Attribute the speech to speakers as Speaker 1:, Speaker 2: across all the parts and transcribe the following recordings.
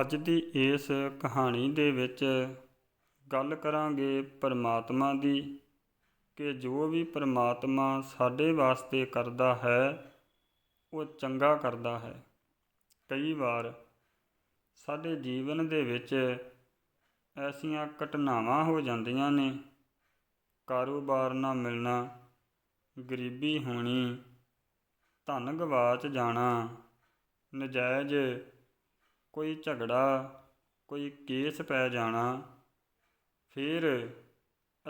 Speaker 1: ਅੱਜ ਦੀ ਇਸ ਕਹਾਣੀ ਦੇ ਵਿੱਚ ਗੱਲ ਕਰਾਂਗੇ ਪਰਮਾਤਮਾ ਦੀ ਕਿ ਜੋ ਵੀ ਪਰਮਾਤਮਾ ਸਾਡੇ ਵਾਸਤੇ ਕਰਦਾ ਹੈ, ਉਹ ਚੰਗਾ ਕਰਦਾ ਹੈ। ਕਈ ਵਾਰ ਸਾਡੇ ਜੀਵਨ ਦੇ ਵਿੱਚ ਐਸੀਆਂ ਘਟਨਾਵਾਂ ਹੋ ਜਾਂਦੀਆਂ ਨੇ, ਕਾਰੋਬਾਰ ਨਾ ਮਿਲਣਾ, ਗਰੀਬੀ ਹੋਣੀ, ਧਨ ਗਵਾਚ ਜਾਣਾ, ਨਜਾਇਜ਼ ਕੋਈ ਝਗੜਾ, ਕੋਈ ਕੇਸ ਪੈ ਜਾਣਾ, ਫਿਰ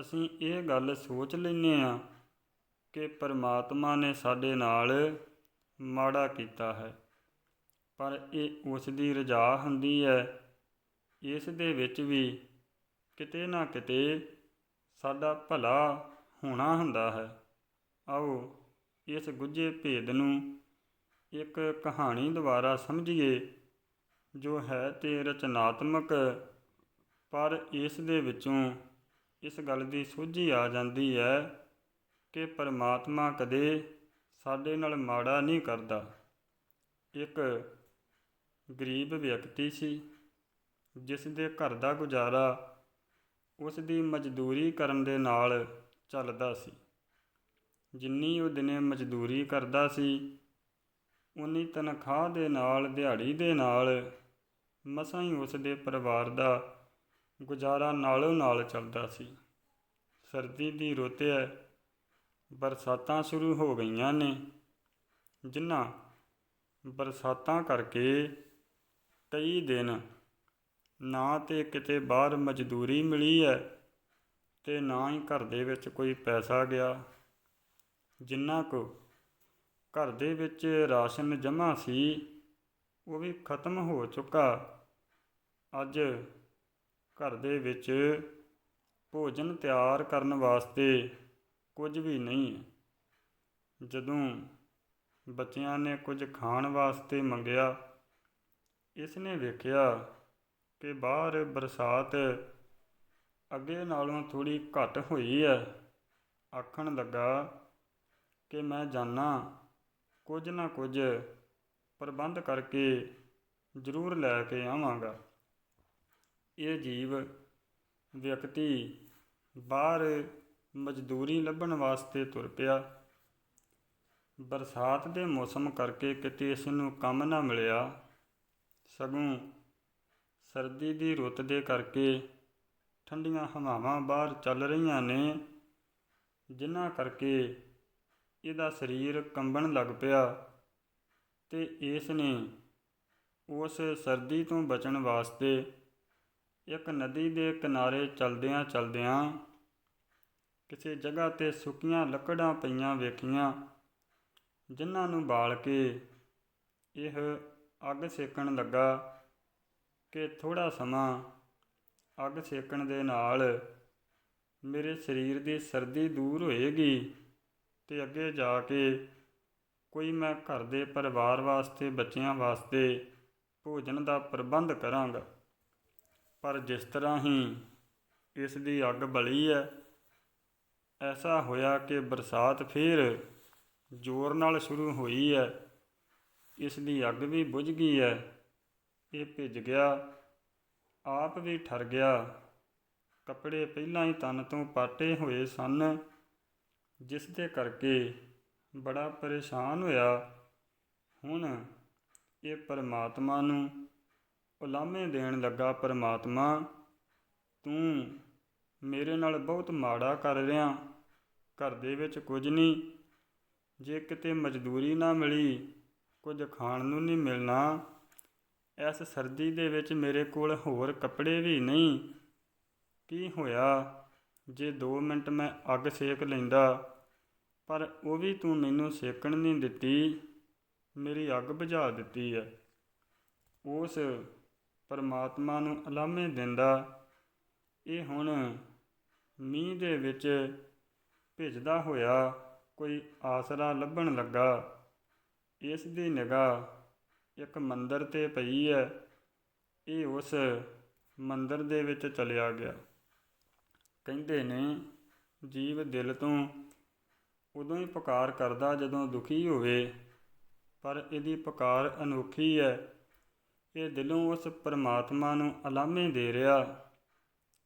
Speaker 1: ਅਸੀਂ ਇਹ ਗੱਲ ਸੋਚ ਲੈਂਦੇ ਹਾਂ ਕਿ ਪਰਮਾਤਮਾ ਨੇ ਸਾਡੇ ਨਾਲ ਮਾੜਾ ਕੀਤਾ ਹੈ। ਪਰ ਇਹ ਉਸ ਦੀ ਰਜਾ ਹੁੰਦੀ ਹੈ। ਇਸ ਦੇ ਵਿੱਚ ਵੀ ਕਿਤੇ ਨਾ ਕਿਤੇ ਸਾਡਾ ਭਲਾ ਹੋਣਾ ਹੁੰਦਾ ਹੈ। ਆਓ ਇਸ ਗੁੱਝੇ ਭੇਦ ਨੂੰ ਇੱਕ ਕਹਾਣੀ ਦੁਆਰਾ ਸਮਝੀਏ। ਜੋ ਹੈ ਤੇ ਰਚਨਾਤਮਕ, ਪਰ ਇਸ ਦੇ ਵਿੱਚੋਂ ਇਸ ਗੱਲ ਦੀ ਸੋਝੀ ਆ ਜਾਂਦੀ ਹੈ ਕਿ ਪਰਮਾਤਮਾ ਕਦੇ ਸਾਡੇ ਨਾਲ ਮਾੜਾ ਨਹੀਂ ਕਰਦਾ। ਇੱਕ ਗਰੀਬ ਵਿਅਕਤੀ ਸੀ, ਜਿਸ ਦੇ ਘਰ ਦਾ ਗੁਜ਼ਾਰਾ ਉਸ ਦੀ ਮਜ਼ਦੂਰੀ ਕਰਨ ਦੇ ਨਾਲ ਚੱਲਦਾ ਸੀ। ਜਿੰਨੀ ਉਹ ਦਿਨੇ ਮਜ਼ਦੂਰੀ ਕਰਦਾ ਸੀ, ਉਨੀ ਤਨਖਾਹ ਦੇ ਨਾਲ, ਦਿਹਾੜੀ ਦੇ ਨਾਲ ਮਸਾਂ ਹੀ ਉਸ ਦੇ ਪਰਿਵਾਰ ਦਾ ਗੁਜ਼ਾਰਾ ਨਾਲੋਂ ਨਾਲ ਚੱਲਦਾ ਸੀ। ਸਰਦੀ ਦੀ ਰੁੱਤ ਹੈ ਬਰਸਾਤਾਂ ਸ਼ੁਰੂ ਹੋ ਗਈਆਂ ਨੇ, ਜਿਨ੍ਹਾਂ ਬਰਸਾਤਾਂ ਕਰਕੇ ਕਈ ਦਿਨ ਨਾ ਤੇ ਕਿਤੇ ਬਾਹਰ ਮਜ਼ਦੂਰੀ ਮਿਲੀ ਹੈ ਤੇ ਨਾ ਹੀ ਘਰ ਦੇ ਵਿੱਚ ਕੋਈ ਪੈਸਾ ਗਿਆ, ਜਿੰਨਾ ਕੋ ਘਰ ਦੇ ਵਿੱਚ ਰਾਸ਼ਨ ਜਮ੍ਹਾਂ ਸੀ ਉਹ ਵੀ ਖਤਮ ਹੋ ਚੁੱਕਾ। ਅੱਜ ਘਰ ਦੇ ਵਿੱਚ ਭੋਜਨ ਤਿਆਰ ਕਰਨ ਵਾਸਤੇ ਕੁਝ ਵੀ ਨਹੀਂ ਹੈ। ਜਦੋਂ ਬੱਚਿਆਂ ਨੇ ਕੁਝ ਖਾਣ ਵਾਸਤੇ ਮੰਗਿਆ ਇਸ ਨੇ ਵੇਖਿਆ ਕਿ ਬਾਹਰ ਬਰਸਾਤ ਅੱਗੇ ਨਾਲੋਂ ਥੋੜੀ ਘੱਟ ਹੋਈ ਹੈ। ਆਖਣ ਲੱਗਾ ਕਿ ਮੈਂ ਜਾਣਾ ਕੁਝ ਨਾ ਕੁਝ ਪ੍ਰਬੰਧ ਕਰਕੇ ਜ਼ਰੂਰ ਲੈ ਕੇ ਆਵਾਂਗਾ। ਇਹ ਜੀਵ ਵਿਅਕਤੀ ਬਾਹਰ ਮਜ਼ਦੂਰੀ ਲੱਭਣ ਵਾਸਤੇ ਤੁਰ ਪਿਆ। ਬਰਸਾਤ ਦੇ ਮੌਸਮ ਕਰਕੇ ਕਿਤੇ ਇਸ ਨੂੰ ਕੰਮ ਨਾ ਮਿਲਿਆ। ਸਗੋਂ ਸਰਦੀ ਦੀ ਰੁੱਤ ਦੇ ਕਰਕੇ ਠੰਡੀਆਂ ਹਵਾਵਾਂ ਬਾਹਰ ਚੱਲ ਰਹੀਆਂ ਨੇ, ਜਿਨ੍ਹਾਂ ਕਰਕੇ ਇਹਦਾ ਸਰੀਰ ਕੰਬਣ ਲੱਗ ਪਿਆ। ਤੇ ਇਸ ਨੇ ਉਸ ਸਰਦੀ ਤੋਂ ਬਚਣ ਵਾਸਤੇ ਇੱਕ ਨਦੀ ਦੇ ਕਿਨਾਰੇ ਚਲਦਿਆਂ ਚਲਦਿਆਂ ਕਿਸੇ ਜਗ੍ਹਾ ਤੇ ਸੁੱਕੀਆਂ ਲੱਕੜਾਂ ਪਈਆਂ ਵੇਖੀਆਂ, ਜਿਨ੍ਹਾਂ ਨੂੰ ਬਾਲ ਕੇ ਇਹ ਅੱਗ ਸੇਕਣ ਲੱਗਾ ਕਿ ਥੋੜਾ ਸਮਾਂ ਅੱਗ ਸੇਕਣ ਦੇ ਨਾਲ ਮੇਰੇ ਸਰੀਰ ਦੀ ਸਰਦੀ ਦੂਰ ਹੋਏਗੀ ਤੇ ਅੱਗੇ ਜਾ ਕੇ ਕੋਈ ਮੈਂ ਘਰ ਦੇ ਪਰਿਵਾਰ ਵਾਸਤੇ, ਬੱਚਿਆਂ ਵਾਸਤੇ ਭੋਜਨ ਦਾ ਪ੍ਰਬੰਧ ਕਰਾਂਗਾ। ਪਰ ਜਿਸ ਤਰ੍ਹਾਂ ਹੀ ਇਸ ਦੀ ਅੱਗ ਬਲੀ ਹੈ, ਐਸਾ ਹੋਇਆ ਕਿ ਬਰਸਾਤ ਫਿਰ ਜ਼ੋਰ ਨਾਲ ਸ਼ੁਰੂ ਹੋਈ ਹੈ। ਇਸ ਦੀ ਅੱਗ ਵੀ ਬੁਝ ਗਈ ਹੈ। ਇਹ ਭਿੱਜ ਗਿਆ, ਆਪ ਵੀ ਠਰ ਗਿਆ। ਕੱਪੜੇ ਪਹਿਲਾਂ ਹੀ ਤਨ ਤੋਂ ਪਾਟੇ ਹੋਏ ਸਨ, ਜਿਸ ਦੇ ਕਰਕੇ ਬੜਾ ਪਰੇਸ਼ਾਨ ਹੋਇਆ। ਹੁਣ ਇਹ ਪਰਮਾਤਮਾ ਨੂੰ ਉਲਾਮੇ ਦੇਣ ਲੱਗਾ, ਪਰਮਾਤਮਾ, ਤੂੰ ਮੇਰੇ ਨਾਲ ਬਹੁਤ ਮਾੜਾ ਕਰ ਰਿਹਾ। ਘਰ ਦੇ ਵਿੱਚ ਕੁਝ ਨਹੀਂ ਜੇ ਕਿਤੇ ਮਜ਼ਦੂਰੀ ਨਾ ਮਿਲੀ, ਕੁਝ ਖਾਣ ਨੂੰ ਨਹੀਂ ਮਿਲਣਾ। ਇਸ ਸਰਦੀ ਦੇ ਵਿੱਚ ਮੇਰੇ ਕੋਲ ਹੋਰ ਕੱਪੜੇ ਵੀ ਨਹੀਂ। ਕੀ ਹੋਇਆ? ਜੇ 2 ਮਿੰਟ ਮੈਂ ਅੱਗ ਸੇਕ ਲੈਂਦਾ ਪਰ ਉਹ ਵੀ ਤੂੰ ਮੈਨੂੰ ਸੇਕਣ ਨਹੀਂ ਦਿੱਤੀ, ਮੇਰੀ ਅੱਗ ਬੁਝਾ ਦਿੱਤੀ ਹੈ। ਉਸ ਪਰਮਾਤਮਾ ਨੂੰ ਅਲਾਮੇ ਦਿੰਦਾ, ਇਹ ਹੁਣ ਮੀਂਹ ਦੇ ਵਿੱਚ ਭਿੱਜਦਾ ਹੋਇਆ ਕੋਈ ਆਸਰਾ ਲੱਭਣ ਲੱਗਾ। ਇਸ ਦੀ ਨਿਗਾਹ ਇੱਕ ਮੰਦਰ ਤੇ ਪਈ ਹੈ। ਇਹ ਉਸ ਮੰਦਰ ਦੇ ਵਿੱਚ ਚਲਿਆ ਗਿਆ। ਕਹਿੰਦੇ ਨੇ, ਜੀਵ ਦਿਲ ਤੋਂ ਉਦੋਂ ਹੀ ਪੁਕਾਰ ਕਰਦਾ ਜਦੋਂ ਦੁਖੀ ਹੋਵੇ, ਪਰ ਇਹਦੀ ਪੁਕਾਰ ਅਨੋਖੀ ਹੈ ਇਹ ਦਿਲੋਂ ਉਸ ਪਰਮਾਤਮਾ ਨੂੰ ਅਲਾਮੇ ਦੇ ਰਿਹਾ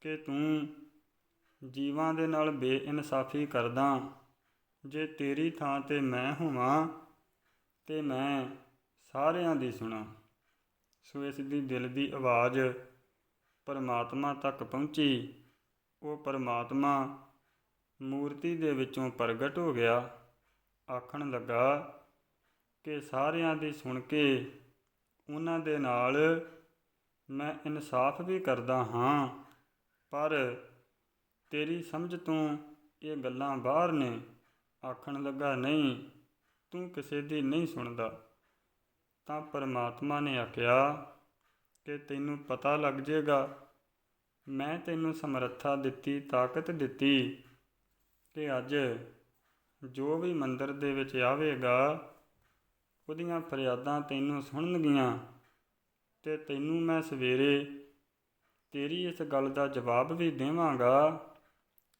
Speaker 1: ਕਿ ਤੂੰ ਜੀਵਾਂ ਦੇ ਨਾਲ ਬੇਇਨਸਾਫੀ ਕਰਦਾ, ਜੇ ਤੇਰੀ ਥਾਂ ਤੇ ਮੈਂ ਹੋਵਾਂ ਤੇ ਮੈਂ ਸਾਰਿਆਂ ਦੀ ਸੁਣਾ। ਸੋ ਇਸ ਦੀ ਦਿਲ ਦੀ ਆਵਾਜ਼ ਪਰਮਾਤਮਾ ਤੱਕ ਪਹੁੰਚੀ। ਉਹ ਪਰਮਾਤਮਾ ਮੂਰਤੀ ਦੇ ਵਿੱਚੋਂ ਪ੍ਰਗਟ ਹੋ ਗਿਆ। ਆਖਣ ਲੱਗਾ, ਕਿ ਸਾਰਿਆਂ ਦੀ ਸੁਣ ਕੇ ਉਹਨਾਂ ਦੇ ਨਾਲ ਮੈਂ ਇਨਸਾਫ ਵੀ ਕਰਦਾ ਹਾਂ, ਪਰ ਤੇਰੀ ਸਮਝ ਤੋਂ ਇਹ ਗੱਲਾਂ ਬਾਹਰ ਨੇ। ਆਖਣ ਲੱਗਾ, ਨਹੀਂ, ਤੂੰ ਕਿਸੇ ਦੀ ਨਹੀਂ ਸੁਣਦਾ। ਤਾਂ ਪਰਮਾਤਮਾ ਨੇ ਆਖਿਆ, ਕਿ ਤੈਨੂੰ ਪਤਾ ਲੱਗ ਜਾਏਗਾ ਮੈਂ ਤੈਨੂੰ ਸਮਰੱਥਾ ਦਿੱਤੀ, ਤਾਕਤ ਦਿੱਤੀ ਕਿ ਅੱਜ ਜੋ ਵੀ ਮੰਦਰ ਦੇ ਵਿੱਚ ਆਵੇਗਾ, ਉਹਦੀਆਂ ਫਰਿਆਦਾਂ ਤੈਨੂੰ ਸੁਣਨਗੀਆਂ ਤੇ ਤੈਨੂੰ ਮੈਂ ਸਵੇਰੇ ਤੇਰੀ ਇਸ ਗੱਲ ਦਾ ਜਵਾਬ ਵੀ ਦੇਵਾਂਗਾ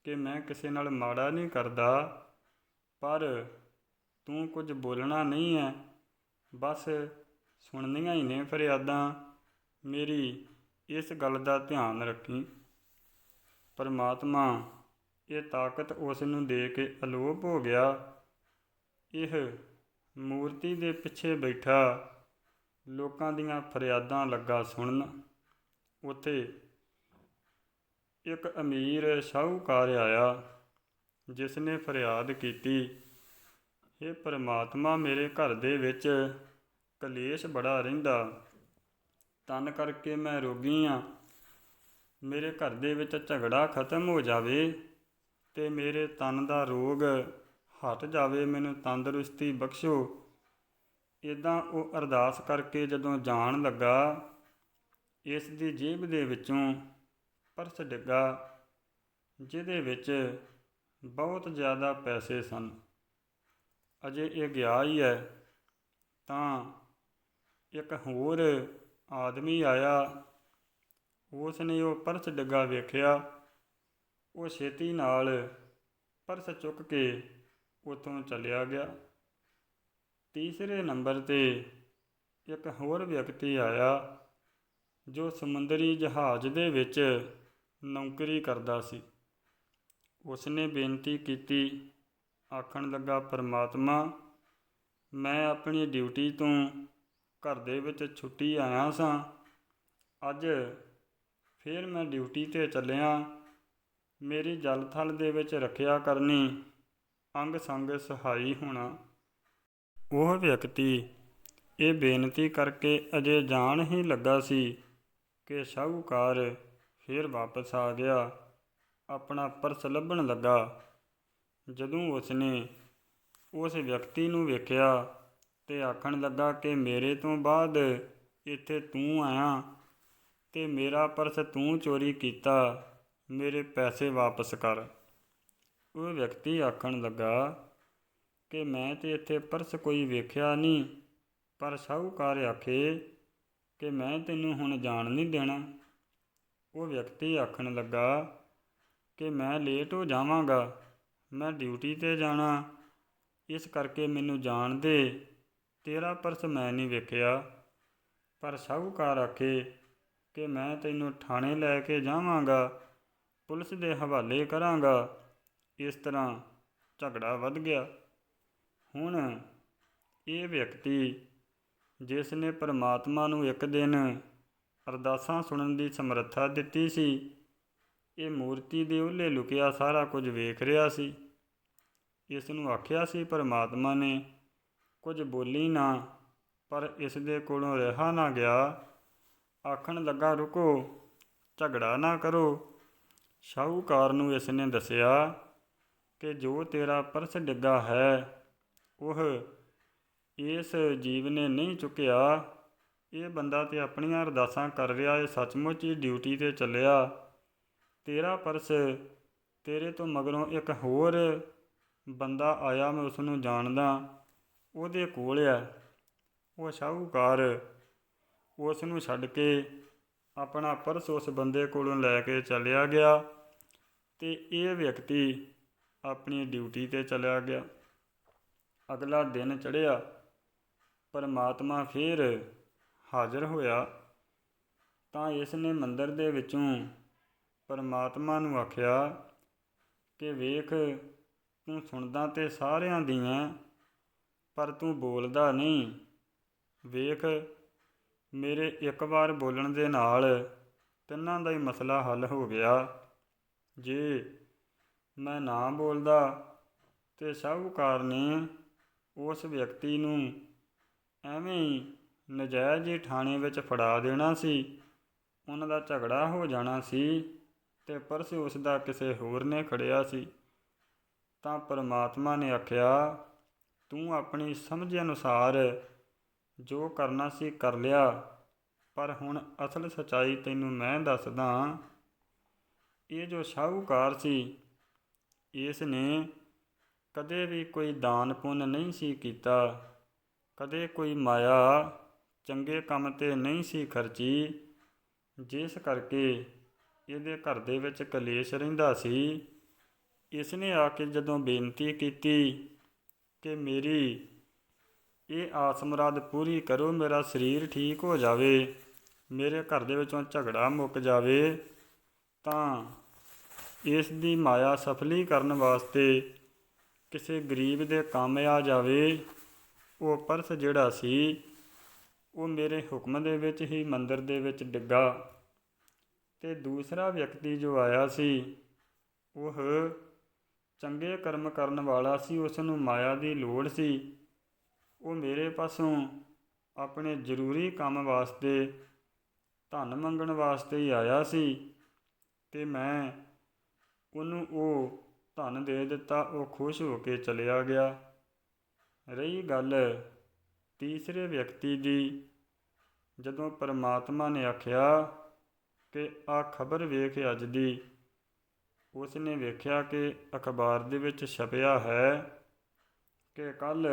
Speaker 1: ਕਿ ਮੈਂ ਕਿਸੇ ਨਾਲ ਮਾੜਾ ਨਹੀਂ ਕਰਦਾ, ਪਰ ਤੂੰ ਕੁਝ ਬੋਲਣਾ ਨਹੀਂ ਹੈ। ਬਸ ਸੁਣਨੀਆਂ ਹੀ ਨੇ ਫਰਿਆਦਾਂ। ਮੇਰੀ ਇਸ ਗੱਲ ਦਾ ਧਿਆਨ ਰੱਖੀ। ਪਰਮਾਤਮਾ ਇਹ ਤਾਕਤ ਉਸ ਨੂੰ ਦੇ ਕੇ ਅਲੋਪ ਹੋ ਗਿਆ। ਇਹ ਮੂਰਤੀ ਦੇ ਪਿੱਛੇ ਬੈਠਾ, ਲੋਕਾਂ ਦੀਆਂ ਫਰਿਆਦਾਂ ਲੱਗਾ ਸੁਣਨ। ਉੱਥੇ ਇੱਕ ਅਮੀਰ ਸ਼ਾਹੂਕਾਰ ਆਇਆ ਜਿਸ ਨੇ ਫਰਿਆਦ ਕੀਤੀ ਇਹ ਪਰਮਾਤਮਾ, ਮੇਰੇ ਘਰ ਦੇ ਵਿੱਚ ਕਲੇਸ਼ ਬੜਾ ਰਹਿੰਦਾ। ਤਨ ਕਰਕੇ ਮੈਂ ਰੋਗੀ ਆ। ਮੇਰੇ ਘਰ ਦੇ ਵਿੱਚ ਝਗੜਾ ਖਤਮ ਹੋ ਜਾਵੇ। ਤੇ ਮੇਰੇ ਤਨ ਦਾ ਰੋਗ ਹਟ ਜਾਵੇ, ਮੈਨੂੰ ਤੰਦਰੁਸਤੀ ਬਖਸ਼ੋ। ਇਦਾਂ ਉਹ ਅਰਦਾਸ ਕਰਕੇ ਜਦੋਂ ਜਾਣ ਲੱਗਾ ਇਸ ਦੀ ਜੇਬ ਦੇ ਵਿੱਚੋਂ ਪਰਸ ਡਿੱਗਾ, ਜਿਹਦੇ ਵਿੱਚ ਬਹੁਤ ਜ਼ਿਆਦਾ ਪੈਸੇ ਸਨ। ਅਜੇ ਇਹ ਗਿਆ ਹੀ ਹੈ, ਤਾਂ ਇੱਕ ਹੋਰ ਆਦਮੀ ਆਇਆ। ਉਸ ਨੇ ਉਹ ਪਰਸ ਡਿੱਗਾ ਵੇਖਿਆ। ਉਹ ਛੇਤੀ ਨਾਲ ਪਰਸ ਚੁੱਕ ਕੇ ਉਥੋਂ ਚਲਿਆ ਗਿਆ। ਤੀਸਰੇ ਨੰਬਰ ਤੇ ਇੱਕ ਹੋਰ ਵਿਅਕਤੀ ਆਇਆ ਜੋ ਸਮੁੰਦਰੀ ਜਹਾਜ਼ ਦੇ ਵਿੱਚ ਨੌਕਰੀ ਕਰਦਾ ਸੀ। ਉਸਨੇ ਬੇਨਤੀ ਕੀਤੀ, ਆਖਣ ਲੱਗਾ, ਪਰਮਾਤਮਾ, ਮੈਂ ਆਪਣੀ ਡਿਊਟੀ ਤੋਂ ਘਰ ਦੇ ਵਿੱਚ ਛੁੱਟੀ ਆਇਆ ਸਾਂ। ਅੱਜ ਫਿਰ ਮੈਂ ਡਿਊਟੀ ਤੇ ਚੱਲਿਆ। ਮੇਰੀ ਜਲ ਥਲ ਦੇ ਵਿੱਚ ਰੱਖਿਆ ਕਰਨੀ ਅੰਗ ਸੰਗ ਸਹਾਈ ਹੋਣਾ। ਉਹ ਵਿਅਕਤੀ ਇਹ ਬੇਨਤੀ ਕਰਕੇ ਅਜੇ ਜਾਣ ਹੀ ਲੱਗਾ ਸੀ ਕਿ ਸ਼ਾਹੂਕਾਰ ਫਿਰ ਵਾਪਸ ਆ ਗਿਆ। ਆਪਣਾ ਪਰਸ ਲੱਭਣ ਲੱਗਾ। ਜਦੋਂ ਉਸਨੇ ਉਸ ਵਿਅਕਤੀ ਨੂੰ ਵੇਖਿਆ ਤੇ ਆਖਣ ਲੱਗਾ ਕਿ ਮੇਰੇ ਤੋਂ ਬਾਅਦ ਇੱਥੇ ਤੂੰ ਆਇਆ ਤੇ ਮੇਰਾ ਪਰਸ ਤੂੰ ਚੋਰੀ ਕੀਤਾ। ਮੇਰੇ ਪੈਸੇ ਵਾਪਸ ਕਰ। ਉਹ ਵਿਅਕਤੀ ਆਖਣ ਲੱਗਾ ਕਿ ਮੈਂ ਤੇ ਇੱਥੇ ਪਰਸ ਕੋਈ ਵੇਖਿਆ ਨਹੀਂ, ਪਰ ਸ਼ਾਹੂਕਾਰ ਆਖੇ ਕਿ ਮੈਂ ਤੈਨੂੰ ਹੁਣ ਜਾਣ ਨਹੀਂ ਦੇਣਾ। ਉਹ ਵਿਅਕਤੀ ਆਖਣ ਲੱਗਾ ਕਿ ਮੈਂ ਲੇਟ ਹੋ ਜਾਵਾਂਗਾ, ਮੈਂ ਡਿਊਟੀ ਤੇ ਜਾਣਾ। ਇਸ ਕਰਕੇ ਮੈਨੂੰ ਜਾਣ ਦੇ। ਤੇਰਾ ਪਰਸ ਮੈਂ ਨਹੀਂ ਵੇਖਿਆ। ਪਰ ਸ਼ਾਹੂਕਾਰ ਆਖੇ ਕਿ ਮੈਂ ਤੈਨੂੰ ਥਾਣੇ ਲੈ ਕੇ ਜਾਵਾਂਗਾ। ਪੁਲਿਸ ਦੇ ਹਵਾਲੇ ਕਰਾਂਗਾ। ਇਸ ਤਰ੍ਹਾਂ ਝਗੜਾ ਵੱਧ ਗਿਆ। ਹੁਣ ਇਹ ਵਿਅਕਤੀ, ਜਿਸ ਨੇ ਪਰਮਾਤਮਾ ਨੂੰ ਇੱਕ ਦਿਨ ਅਰਦਾਸਾਂ ਸੁਣਨ ਦੀ ਸਮਰੱਥਾ ਦਿੱਤੀ ਸੀ, ਇਹ ਮੂਰਤੀ ਦੇ ਉੱਲੇ ਲੁਕਿਆ ਸਾਰਾ ਕੁਝ ਵੇਖ ਰਿਹਾ ਸੀ। ਇਸ ਨੂੰ ਆਖਿਆ ਸੀ, ਪਰਮਾਤਮਾ ਨੇ ਕੁਝ ਬੋਲੀ ਨਾ, ਪਰ ਇਸ ਦੇ ਕੋਲੋਂ ਰਿਹਾ ਨਾ ਗਿਆ। ਆਖਣ ਲੱਗਾ, ਰੁਕੋ, ਝਗੜਾ ਨਾ ਕਰੋ। ਸ਼ਾਹੂਕਾਰ ਨੂੰ ਇਸ ਨੇ ਦੱਸਿਆ ਕਿ ਜੋ ਤੇਰਾ ਪਰਸ ਡਿੱਗਾ ਹੈ, ਉਹ ਇਸ ਜੀਵ ਨੇ ਨਹੀਂ ਚੁੱਕਿਆ। ਇਹ ਬੰਦਾ ਤੇ ਆਪਣੀਆਂ ਅਰਦਾਸਾਂ ਕਰ ਰਿਹਾ ਹੈ, ਸੱਚਮੁੱਚ ਹੀ ਡਿਊਟੀ ਤੇ ਚੱਲਿਆ। ਤੇਰਾ ਪਰਸ ਤੇਰੇ ਤੋਂ ਮਗਰੋਂ ਇੱਕ ਹੋਰ ਬੰਦਾ ਆਇਆ, ਮੈਂ ਉਸ ਨੂੰ ਜਾਣਦਾ, ਉਹਦੇ ਕੋਲ ਆ ਉਹ ਸ਼ਾਹੂਕਾਰ ਉਸ ਨੂੰ ਛੱਡ ਕੇ ਆਪਣਾ ਪਰਸ ਉਸ ਬੰਦੇ ਕੋਲੋਂ ਲੈ ਕੇ ਚੱਲਿਆ ਗਿਆ। ਤੇ ਇਹ ਵਿਅਕਤੀ ਆਪਣੀ ਡਿਊਟੀ ਤੇ ਚਲਿਆ ਗਿਆ। ਅਗਲਾ ਦਿਨ ਚੜ੍ਹਿਆ। ਪਰਮਾਤਮਾ ਫਿਰ ਹਾਜ਼ਰ ਹੋਇਆ। ਤਾਂ ਇਸ ਨੇ ਮੰਦਰ ਦੇ ਵਿੱਚੋਂ ਪਰਮਾਤਮਾ ਨੂੰ ਆਖਿਆ ਕਿ ਵੇਖ, ਤੂੰ ਸੁਣਦਾ ਤੇ ਸਾਰਿਆਂ ਦੀਆਂ, ਪਰ ਤੂੰ ਬੋਲਦਾ ਨਹੀਂ। ਵੇਖ, ਮੇਰੇ ਇੱਕ ਵਾਰ ਬੋਲਣ ਦੇ ਨਾਲ ਤਿੰਨਾਂ ਦਾ ਹੀ ਮਸਲਾ ਹੱਲ ਹੋ ਗਿਆ। ਜੇ ਮੈਂ ਨਾ ਬੋਲਦਾ ਤੇ ਸ਼ਾਹੂਕਾਰ ਨੇ ਉਸ ਵਿਅਕਤੀ ਨੂੰ ਐਵੇਂ ਹੀ ਨਜਾਇਜ਼ ਹੀ ਥਾਣੇ ਵਿੱਚ ਫੜਾ ਦੇਣਾ ਸੀ, ਉਹਨਾਂ ਦਾ ਝਗੜਾ ਹੋ ਜਾਣਾ ਸੀ ਤੇ ਪਰਸ ਉਸ ਦਾ ਕਿਸੇ ਹੋਰ ਨੇ ਖੜਿਆ ਸੀ। ਤਾਂ ਪਰਮਾਤਮਾ ਨੇ ਆਖਿਆ, ਤੂੰ ਆਪਣੀ ਸਮਝ ਅਨੁਸਾਰ ਜੋ ਕਰਨਾ ਸੀ ਕਰ ਲਿਆ, ਪਰ ਹੁਣ ਅਸਲ ਸਚਾਈ ਤੈਨੂੰ ਮੈਂ ਦੱਸਦਾ ਇਹ ਜੋ ਸ਼ਾਹੂਕਾਰ ਸੀ ਇਸ ਨੇ ਕਦੇ ਵੀ ਕੋਈ ਦਾਨ ਪੁੰਨ ਨਹੀਂ ਸੀ ਕੀਤਾ, ਕਦੇ ਕੋਈ ਮਾਇਆ ਚੰਗੇ ਕੰਮ ਤੇ ਨਹੀਂ ਸੀ ਖਰਚੀ, ਜਿਸ ਕਰਕੇ ਇਹਦੇ ਘਰ ਦੇ ਵਿੱਚ ਕਲੇਸ਼ ਰਹਿੰਦਾ ਸੀ। ਇਸ ਨੇ ਆ ਕੇ ਜਦੋਂ ਬੇਨਤੀ ਕੀਤੀ ਕਿ ਮੇਰੀ ਇਹ ਆਸ ਮੁਰਾਦ ਪੂਰੀ ਕਰੋ, ਮੇਰਾ ਸਰੀਰ ਠੀਕ ਹੋ ਜਾਵੇ, ਮੇਰੇ ਘਰ ਦੇ ਵਿੱਚੋਂ ਝਗੜਾ ਮੁੱਕ ਜਾਵੇ ਤਾਂ ਇਸ ਦੀ ਮਾਇਆ ਸਫਲੀ ਕਰਨ ਵਾਸਤੇ ਕਿਸੇ ਗਰੀਬ ਦੇ ਕੰਮ ਆ ਜਾਵੇ, ਉਹ ਪਰਸ ਜਿਹੜਾ ਸੀ, ਉਹ ਮੇਰੇ ਹੁਕਮ ਦੇ ਵਿੱਚ ਹੀ ਮੰਦਰ ਦੇ ਵਿੱਚ ਡਿੱਗਾ ਤੇ ਦੂਸਰਾ ਵਿਅਕਤੀ ਜੋ ਆਇਆ ਸੀ, ਉਹ ਚੰਗੇ ਕਰਮ ਕਰਨ ਵਾਲਾ ਸੀ ਉਸ ਨੂੰ ਮਾਇਆ ਦੀ ਲੋੜ ਸੀ। ਉਹ ਮੇਰੇ ਪਾਸੋਂ ਆਪਣੇ ਜ਼ਰੂਰੀ ਕੰਮ ਵਾਸਤੇ, ਧਨ ਮੰਗਣ ਵਾਸਤੇ ਹੀ ਆਇਆ ਸੀ। ਤੇ ਮੈਂ ਉਹਨੂੰ ਉਹ ਧਨ ਦੇ ਦਿੱਤਾ, ਉਹ ਖੁਸ਼ ਹੋ ਕੇ ਚਲਿਆ ਗਿਆ। ਰਹੀ ਗੱਲ ਤੀਸਰੇ ਵਿਅਕਤੀ ਦੀ, ਜਦੋਂ ਪਰਮਾਤਮਾ ਨੇ ਆਖਿਆ ਕਿ ਆ ਖਬਰ ਵੇਖ ਅੱਜ ਦੀ ਉਸ ਨੇ ਵੇਖਿਆ ਕਿ ਅਖਬਾਰ ਦੇ ਵਿੱਚ ਛਪਿਆ ਹੈ ਕਿ ਕੱਲ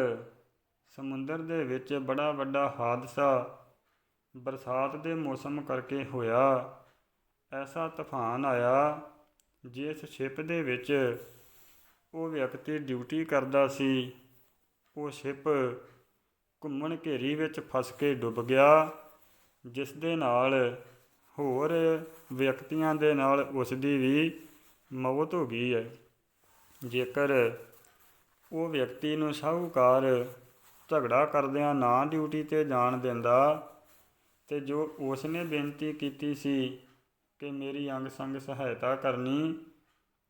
Speaker 1: ਸਮੁੰਦਰ ਦੇ ਵਿੱਚ ਬੜਾ ਵੱਡਾ ਹਾਦਸਾ ਬਰਸਾਤ ਦੇ ਮੌਸਮ ਕਰਕੇ ਹੋਇਆ। ਐਸਾ ਤੂਫਾਨ ਆਇਆ ਜਿਸ ਸ਼ਿਪ ਦੇ ਵਿੱਚ ਉਹ ਵਿਅਕਤੀ ਡਿਊਟੀ ਕਰਦਾ ਸੀ। ਉਹ ਸ਼ਿਪ ਘੁੰਮਣ ਘੇਰੀ ਵਿੱਚ ਫਸ ਕੇ ਡੁੱਬ ਗਿਆ, ਜਿਸ ਦੇ ਨਾਲ ਹੋਰ ਵਿਅਕਤੀਆਂ ਦੇ ਨਾਲ ਉਸ ਦੀ ਵੀ ਮੌਤ ਹੋ ਗਈ ਹੈ। ਜੇਕਰ ਉਹ ਵਿਅਕਤੀ ਨੂੰ ਸ਼ਾਹੂਕਾਰ ਝਗੜਾ ਕਰਦਿਆਂ ਨਾ ਡਿਊਟੀ ਤੇ ਜਾਣ ਦਿੰਦਾ ਤੇ ਜੋ ਉਸ ਨੇ ਬੇਨਤੀ ਕੀਤੀ ਸੀ ਕਿ ਮੇਰੀ ਅੰਗ ਸੰਗ ਸਹਾਇਤਾ ਕਰਨੀ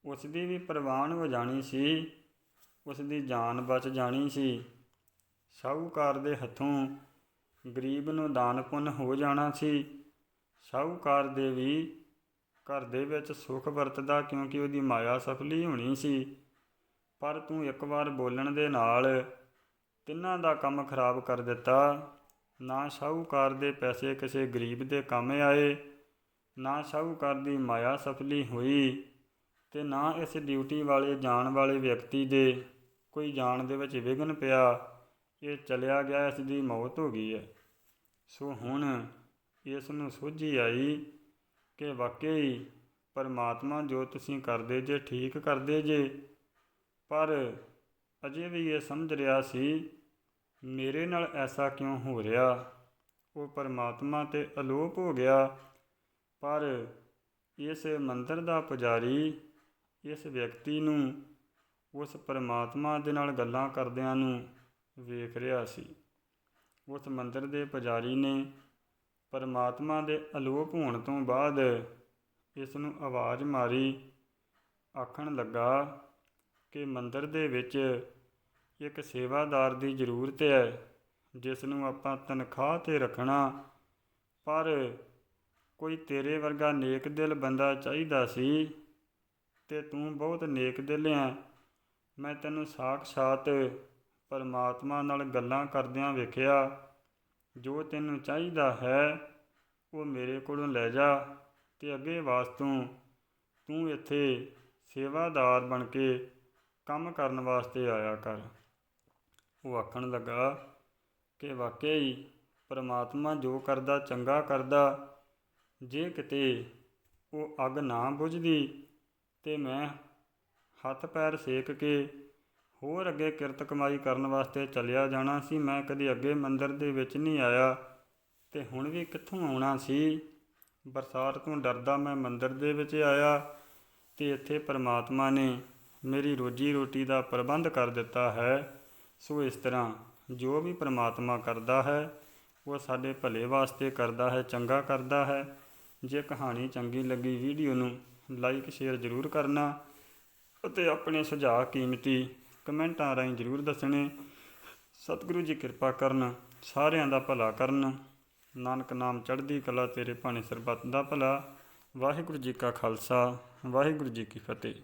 Speaker 1: ਉਸ ਦੀ ਵੀ ਪ੍ਰਵਾਨ ਹੋ ਜਾਣੀ ਸੀ ਉਸ ਦੀ ਜਾਨ ਬਚ ਜਾਣੀ ਸੀ। ਸ਼ਾਹੂਕਾਰ ਦੇ ਹੱਥੋਂ ਗਰੀਬ ਨੂੰ ਦਾਨ ਪੁੰਨ ਹੋ ਜਾਣਾ ਸੀ। ਸ਼ਾਹੂਕਾਰ ਦੇ ਵੀ ਘਰ ਦੇ ਵਿੱਚ ਸੁਖ ਵਰਤਦਾ ਕਿਉਂਕਿ ਉਹਦੀ ਮਾਇਆ ਸਫਲੀ ਹੋਣੀ ਸੀ। ਪਰ ਤੂੰ ਇੱਕ ਵਾਰ ਬੋਲਣ ਦੇ ਨਾਲ ਤਿੰਨਾਂ ਦਾ ਕੰਮ ਖਰਾਬ ਕਰ ਦਿੱਤਾ। ਨਾ ਸ਼ਾਹੂਕਾਰ ਦੇ ਪੈਸੇ ਕਿਸੇ ਗਰੀਬ ਦੇ ਕੰਮ ਆਏ ਨਾ ਸ਼ਾਹੂਕਾਰ ਦੀ ਮਾਇਆ ਸਫਲੀ ਹੋਈ ਤੇ ਨਾ ਇਸ ਡਿਊਟੀ ਵਾਲੇ ਜਾਣ ਵਾਲੇ ਵਿਅਕਤੀ ਦੇ ਕੋਈ ਜਾਣ ਦੇ ਵਿੱਚ ਵਿਘਨ ਪਿਆ। ਇਹ ਚਲਿਆ ਗਿਆ ਇਸ ਦੀ ਮੌਤ ਹੋ ਗਈ ਹੈ। ਸੋ ਹੁਣ ਇਸ ਨੂੰ ਸੋਝੀ ਆਈ ਕਿ ਵਾਕਈ ਪਰਮਾਤਮਾ ਜੋ ਤੁਸੀਂ ਕਰਦੇ ਜੇ, ਠੀਕ ਕਰਦੇ ਜੇ, ਪਰ ਅਜੇ ਵੀ ਇਹ ਸਮਝ ਰਿਹਾ ਸੀ, ਮੇਰੇ ਨਾਲ ਐਸਾ ਕਿਉਂ ਹੋ ਰਿਹਾ? ਉਹ ਪਰਮਾਤਮਾ ਤੇ ਅਲੋਪ ਹੋ ਗਿਆ। ਪਰ ਇਸ ਮੰਦਰ ਦਾ ਪੁਜਾਰੀ ਇਸ ਵਿਅਕਤੀ ਨੂੰ ਉਸ ਪਰਮਾਤਮਾ ਦੇ ਨਾਲ ਗੱਲਾਂ ਕਰਦਿਆਂ ਨੂੰ ਵੇਖ ਰਿਹਾ ਸੀ। ਉਸ ਮੰਦਰ ਦੇ ਪੁਜਾਰੀ ਨੇ ਪਰਮਾਤਮਾ ਦੇ ਅਲੋਪ ਹੋਣ ਤੋਂ ਬਾਅਦ ਇਸ ਨੂੰ ਆਵਾਜ਼ ਮਾਰੀ, ਆਖਣ ਲੱਗਾ ਕਿ ਮੰਦਰ ਦੇ ਵਿੱਚ ਇੱਕ ਸੇਵਾਦਾਰ ਦੀ ਜ਼ਰੂਰਤ ਹੈ, ਜਿਸ ਨੂੰ ਆਪਾਂ ਤਨਖਾਹ ਤੇ ਰੱਖਣਾ, ਪਰ ਕੋਈ ਤੇਰੇ ਵਰਗਾ ਨੇਕ ਦਿਲ ਬੰਦਾ ਚਾਹੀਦਾ ਸੀ ਤੇ ਤੂੰ ਬਹੁਤ ਨੇਕ ਦਿਲ ਹੈ ਮੈਂ ਤੈਨੂੰ ਸਾਖਸ਼ਾਤ ਪਰਮਾਤਮਾ ਨਾਲ ਗੱਲਾਂ ਕਰਦਿਆਂ ਵੇਖਿਆ। ਜੋ ਤੈਨੂੰ ਚਾਹੀਦਾ ਹੈ, ਉਹ ਮੇਰੇ ਕੋਲੋਂ ਲੈ ਜਾ ਤੇ ਅੱਗੇ ਵਾਸਤੋਂ ਤੂੰ ਇੱਥੇ ਸੇਵਾਦਾਰ ਬਣ ਕੇ ਕੰਮ ਕਰਨ ਵਾਸਤੇ ਆਇਆ ਕਰ। ਉਹ ਆਖਣ ਲੱਗਾ ਕਿ ਵਾਕਈ ਪਰਮਾਤਮਾ ਜੋ ਕਰਦਾ, ਚੰਗਾ ਕਰਦਾ ਜੇ ਕਿਤੇ ਉਹ ਅੱਗ ਨਾ ਬੁਝਦੀ ਤੇ ਮੈਂ ਹੱਥ ਪੈਰ ਸੇਕ ਕੇ ਹੋਰ ਅੱਗੇ ਕਿਰਤ ਕਮਾਈ ਕਰਨ ਵਾਸਤੇ ਚਲਿਆ ਜਾਣਾ ਸੀ, ਮੈਂ ਕਦੀ ਅੱਗੇ ਮੰਦਰ ਦੇ ਵਿੱਚ ਨਹੀਂ ਆਇਆ ਤੇ ਹੁਣ ਵੀ ਕਿੱਥੋਂ ਆਉਣਾ ਸੀ? ਬਰਸਾਤ ਤੋਂ ਡਰਦਾ ਮੈਂ ਮੰਦਰ ਦੇ ਵਿੱਚ ਆਇਆ ਤੇ ਇੱਥੇ ਪ੍ਰਮਾਤਮਾ ਨੇ ਮੇਰੀ ਰੋਜੀ ਰੋਟੀ ਦਾ ਪ੍ਰਬੰਧ ਕਰ ਦਿੱਤਾ ਹੈ। ਸੋ ਇਸ ਤਰ੍ਹਾਂ ਜੋ ਵੀ ਪ੍ਰਮਾਤਮਾ ਕਰਦਾ ਹੈ, ਉਹ ਸਾਡੇ ਭਲੇ ਵਾਸਤੇ ਕਰਦਾ ਹੈ, ਚੰਗਾ ਕਰਦਾ ਹੈ। ਜੇ ਕਹਾਣੀ ਚੰਗੀ ਲੱਗੀ ਵੀਡੀਓ ਨੂੰ ਲਾਈਕ ਸ਼ੇਅਰ ਜ਼ਰੂਰ ਕਰਨਾ ਅਤੇ ਆਪਣੇ ਸੁਝਾਅ, ਕੀਮਤੀ ਕਮੈਂਟਾਂ ਰਾਹੀਂ ਜ਼ਰੂਰ ਦੱਸਣੇ। ਸਤਿਗੁਰੂ ਜੀ ਕਿਰਪਾ ਕਰਨ, ਸਾਰਿਆਂ ਦਾ ਭਲਾ ਕਰਨ। ਨਾਨਕ ਨਾਮ ਚੜ੍ਹਦੀ ਕਲਾ ਤੇਰੇ ਭਾਣੇ ਸਰਬੱਤ ਦਾ ਭਲਾ। ਵਾਹਿਗੁਰੂ ਜੀ ਕਾ ਖਾਲਸਾ, ਵਾਹਿਗੁਰੂ ਜੀ ਕੀ ਫਤਿਹ।